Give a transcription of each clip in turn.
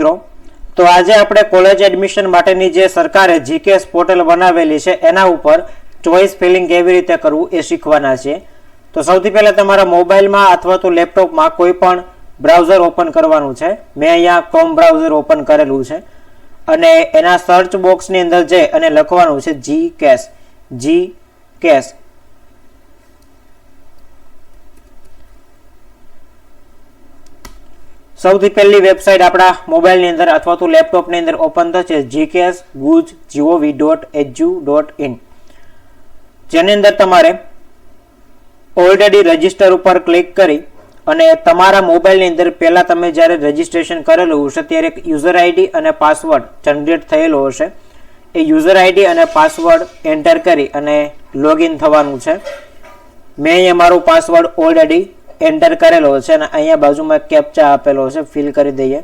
મિત્રો. તો આજે આપણે કોલેજ એડમિશન માટેની જે સરકારે જીકેએસ પોર્ટલ બનાવેલી છે, એના ઉપર ચોઇસ ફિલિંગ કેવી રીતે કરવું એ શીખવાના છે. તો સૌથી પહેલાં તમારા મોબાઈલમાં અથવા તો લેપટોપમાં કોઈ પણ બ્રાઉઝર ઓપન કરવાનું છે. મેં અહીંયા ક્રોમ બ્રાઉઝર ઓપન કરેલું છે. અને એના સર્ચ બોક્સની અંદર જઈ અને લખવાનું છે જી કેસ જી કેસ સૌથી પહેલી વેબસાઇટ આપણા મોબાઈલની અંદર અથવા તો લેપટોપની અંદર ઓપન થશે. GKS Guj GOV dot HU dot in જેની અંદર તમારે ઓલરેડી રજિસ્ટર ઉપર ક્લિક કરી અને તમારા મોબાઈલની અંદર પહેલાં તમે જ્યારે રજિસ્ટ્રેશન કરેલું હશે ત્યારે એક યુઝર આઈડી અને પાસવર્ડ જનરેટ થયેલો હશે. એ યુઝર આઈડી અને પાસવર્ડ એન્ટર કરી અને લોગિન થવાનું છે. મેં અહીંયા મારો પાસવર્ડ ઓલરેડી એન્ટર કરેલો છે અને અહીંયા બાજુમાં કેપ્ચા આપેલો છે ફિલ કરી દઈએ.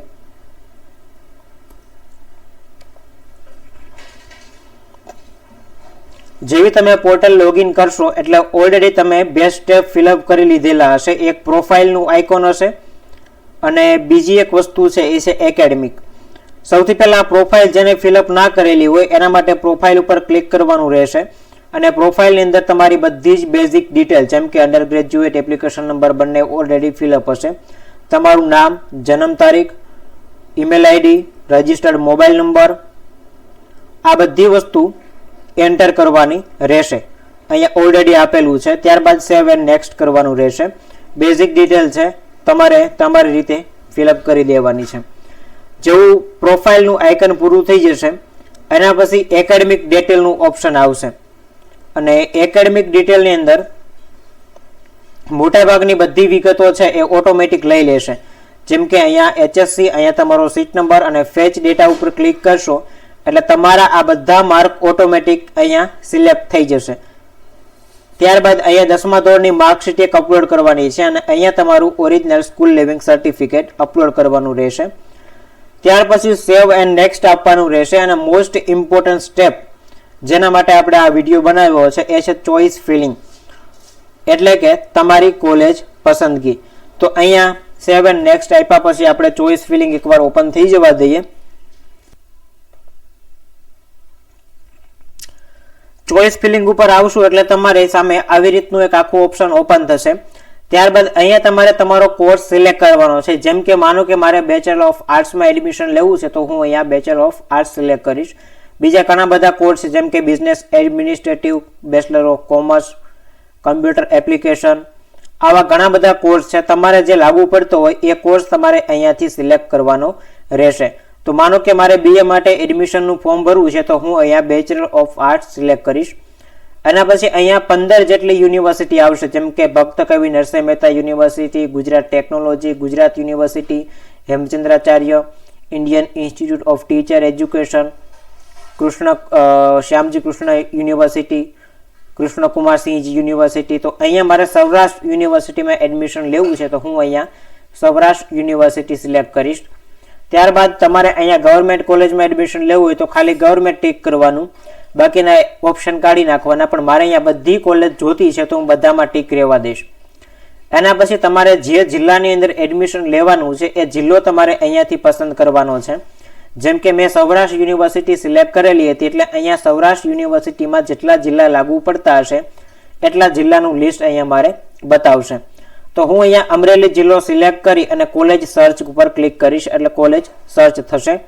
જેવી તમે પોર્ટલ લોગિન કરશો એટલે ઓલરેડી તમે બે સ્ટેપ ફિલઅપ કરી લીધેલા હશે. એક પ્રોફાઇલનું આઇકોન હશે અને બીજી એક વસ્તુ છે, એ છે એકેડમિક સૌથી પહેલાં પ્રોફાઇલ જેને ફિલઅપ ના કરેલી હોય, એના માટે પ્રોફાઇલ ઉપર ક્લિક કરવાનું રહેશે. અને પ્રોફાઇલની અંદર તમારી બધી જ બેઝિક ડિટેલ જેમ કે અંડર ગ્રેજ્યુએટ એપ્લિકેશન નંબર બંને ઓલરેડી ફિલઅપ હશે. તમારું નામ, જન્મ તારીખ email ID registered mobile number આ બધી વસ્તુ એન્ટર કરવાની રહેશે. અહીંયા ઓલરેડી આપેલું છે, ત્યારબાદ સેવ એન્ડ નેક્સ્ટ કરવાનું રહેશે. બેઝિક ડિટેલ છે, તમારે તમારી રીતે ફિલઅપ કરી દેવાની છે. જેવું પ્રોફાઇલનું આઇકન પૂરું થઈ જશે, એના પછી એકેડમિક ડિટેલનું ઓપ્શન આવશે. અને એકેડમિક ડિટેલની અંદર મોટાભાગની બધી વિગતો છે એ ઓટોમેટિક લઈ લેશે. જેમ કે અહીંયા એચએસસી અહીંયા તમારો સીટ નંબર અને ફેચ ડેટા ઉપર ક્લિક કરશો, એટલે તમારા આ બધા માર્ક ઓટોમેટિક અહીંયા સિલેક્ટ થઈ જશે. ત્યારબાદ અહીંયા દસમા ધોરણની માર્કશીટ એક અપલોડ કરવાની છે અને અહીંયા તમારું original school leaving certificate upload કરવાનું રહેશે. ત્યાર પછી સેવ એન્ડ નેક્સ્ટ આપવાનું રહેશે અને મોસ્ટ ઇમ્પોર્ટન્ટ સ્ટેપ જેના માટે આપણે આ વીડિયો બનાવ્યો છે, એ છે ચોઈસ ફિલિંગ. એટલે કે તમારી કોલેજ પસંદગી. તો અહીંયા સેવન નેક્સ્ટ આપ્યા પછી આપણે ચોઈસ ફિલિંગ એકવાર ઓપન થઈ જવા દઈએ. ચોઈસ ફિલિંગ ઉપર આવશું એટલે તમારે સામે આવી રીતનું એક આખું ઓપ્શન ઓપન થશે. ત્યારબાદ અહીંયા તમારે તમારો કોર્સ સિલેક્ટ કરવાનો છે. જેમ કે માનો કે મારે બેચલર ઓફ આર્ટ્સમાં એડમિશન લેવું છે, તો હું અહીંયા બેચલર ઓફ આર્ટ્સ સિલેક્ટ કરીશ. બીજા ઘણા બધા કોર્સ જેમ કે business administrative bachelor of commerce computer application આવા ઘણા બધા કોર્સ છે. તમારે જે લાગુ પડતો હોય, એ કોર્સ તમારે અહીંયાથી સિલેક્ટ કરવાનો રહેશે. તો માનો કે મારે બીએ માટે એડમિશનનું ફોર્મ ભરવું છે, તો હું અહીંયા બેચલર ઓફ આર્ટ્સ સિલેક્ટ કરીશ. એના પછી અહીંયા પંદર જેટલી યુનિવર્સિટી આવશે, જેમ કે ભક્ત કવિ Narsinh Mehta university Gujarat technology Gujarat university Hemchandracharya Indian institute of teacher education Krishna Shyamji Krishna university, Krishnakumarsinhji university. તો અહીંયા મારે સૌરાષ્ટ્ર યુનિવર્સિટીમાં એડમિશન લેવું છે, તો હું અહીંયા સૌરાષ્ટ્ર યુનિવર્સિટી સિલેક્ટ કરીશ. ત્યારબાદ તમારે અહીંયા ગવર્મેન્ટ કોલેજમાં એડમિશન લેવું હોય તો ખાલી ગવર્મેન્ટ ટીક કરવાનું. બાકીના ઓપ્શન કાઢી નાખવાના, પણ મારે અહીંયા બધી કોલેજ જોતી છે, તો હું બધામાં ટીક રહેવા દઈશ. એના પછી તમારે જે જિલ્લાની અંદર એડમિશન લેવાનું છે, એ જિલ્લો તમારે અહીંયાથી પસંદ કરવાનો છે. જેમ કે મેં સૌરાષ્ટ્ર યુનિવર્સિટી સિલેક્ટ કરેલી હતી એટલે અહીંયા સૌરાષ્ટ્ર યુનિવર્સિટીમાં જેટલા જિલ્લા લાગુ પડતા હશે, એટલા જિલ્લાનું લિસ્ટ અહીંયા મારે બતાવશે. તો હું અહીંયા અમરેલી જિલ્લો સિલેક્ટ કરી અને કોલેજ સર્ચ ઉપર ક્લિક કરીશ, એટલે કોલેજ સર્ચ થશે.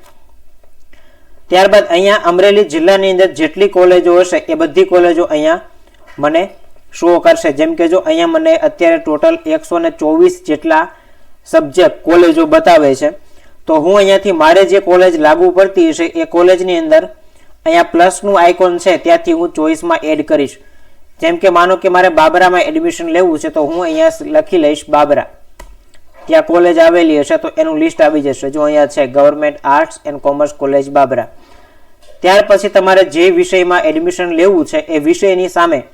ત્યારબાદ અહીંયા અમરેલી જિલ્લાની અંદર જેટલી કોલેજો હશે એ બધી કોલેજો અહીંયા મને શો કરશે. જેમ કે જો અહીંયા મને અત્યારે ટોટલ એકસો ચોવીસ જેટલા સબ્જેક્ટ કોલેજો બતાવે છે. તો હું અહીંયાથી મારે જે કોલેજ લાગુ પડતી હશે એ કોલેજની અંદર અહીંયા પ્લસનું આઇકોન છે, ત્યાંથી હું ચોઈસમાં એડ કરીશ. જેમ કે માનો કે મારે બાબરામાં એડમિશન લેવું છે, તો હું અહીંયા લખી લઈશ બાબરા. ત્યાં કોલેજ આવેલી હશે, તો એનું લિસ્ટ આવી જશે. જો અહીંયા છે government arts and commerce college Babra. ત્યાર પછી તમારે જે વિષયમાં એડમિશન લેવું છે, એ વિષયની સામે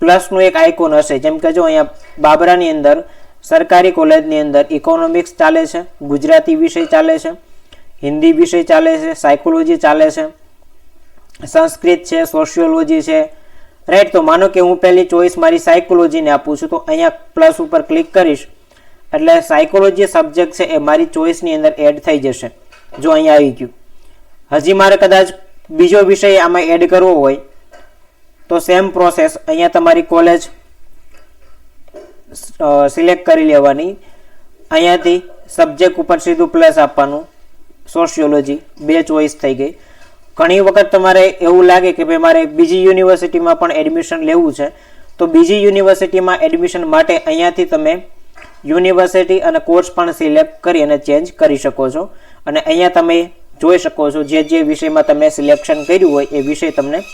પ્લસનું એક આઇકોન હશે. જેમ કે જો અહીંયા બાબરાની અંદર સરકારી કોલેજની અંદર ઇકોનોમિક્સ ચાલે છે, ગુજરાતી વિષય ચાલે છે, હિન્દી વિષય ચાલે છે સાયકોલોજી ચાલે છે, સંસ્કૃત છે સોશિયોલોજી છે. રાઈટ તો માનો કે હું પહેલી ચોઈસ મારી સાયકોલોજીને આપું છું, તો અહીંયા પ્લસ ઉપર ક્લિક કરીશ. એટલે સાયકોલોજી સબ્જેક્ટ છે એ મારી ચોઈસની અંદર એડ થઈ જશે, જો અહીંયા આવી ગયું. હજી મારે કદાચ બીજો વિષય આમાં એડ કરવો હોય, તો સેમ પ્રોસેસ અહીંયા તમારી કોલેજ સિલેક્ટ કરી લેવાની. અહીંયાથી સબ્જેક્ટ ઉપર સીધું પ્લસ આપવાનું. સોશિયોલોજી બે ચોઈસ થઈ ગઈ. ઘણી વખત તમારે એવું લાગે કે ભાઈ મારે બીજી યુનિવર્સિટીમાં પણ એડમિશન લેવું છે. તો બીજી યુનિવર્સિટીમાં એડમિશન માટે અહીંયાથી તમે યુનિવર્સિટી અને કોર્સ પણ સિલેક્ટ કરી અને ચેન્જ કરી શકો છો. અને અહીંયા તમે જોઈ શકો છો જે જે વિષયમાં તમે સિલેક્શન કર્યું હોય એ વિષય તમને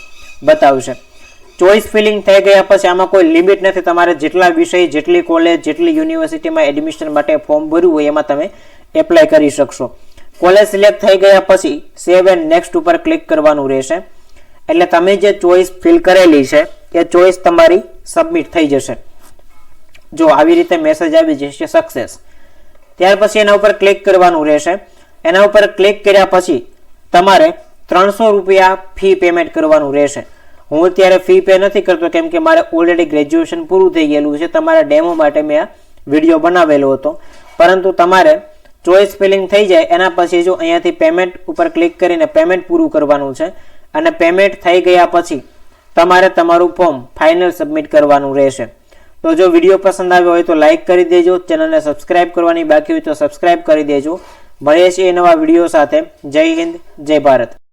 બતાવશે. ચોઇસ ફિલિંગ થઈ ગયા પછી આમાં કોઈ લિમિટ નથી. તમારે જેટલા વિષય, જેટલી કોલેજ જેટલી યુનિવર્સિટીમાં એડમિશન માટે ફોર્મ ભર્યું હોય એમાં તમે એપ્લાય કરી શકશો. કોલેજ સિલેક્ટ થઈ ગયા પછી સેવ એન્ડ નેક્સ્ટ ઉપર ક્લિક કરવાનું રહેશે. એટલે તમે જે ચોઇસ ફિલ કરેલી છે, એ ચોઇસ તમારી સબમિટ થઈ જશે. જો આવી રીતે મેસેજ આવી જશે સક્સેસ ત્યાર પછી એના ઉપર ક્લિક કરવાનું રહેશે. એના ઉપર ક્લિક કર્યા પછી તમારે ત્રણસો રૂપિયા ફી પેમેન્ટ કરવાનું રહેશે. હું અત્યારે ફી પે નથી કરતો, કેમ કે મારે ઓલરેડી ગ્રેજ્યુએશન પૂરું થઈ ગયેલું છે. તમારા ડેમો માટે મેં આ વીડિયો બનાવેલો હતો. પરંતુ તમારે ચોઈસ ફિલિંગ થઈ જાય, એના પછી જો અહીંયાથી પેમેન્ટ ઉપર ક્લિક કરીને પેમેન્ટ પૂરું કરવાનું છે અને પેમેન્ટ થઈ ગયા પછી તમારે તમારું ફોર્મ ફાઇનલ સબમિટ કરવાનું રહેશે. તો જો વીડિયો પસંદ આવ્યો હોય તો લાઇક કરી દેજો, ચેનલને સબસ્ક્રાઇબ કરવાની બાકી હોય તો સબસ્ક્રાઇબ કરી દેજો. મળીએ છીએ નવા વીડિયો સાથે. જય હિન્દ, જય ભારત.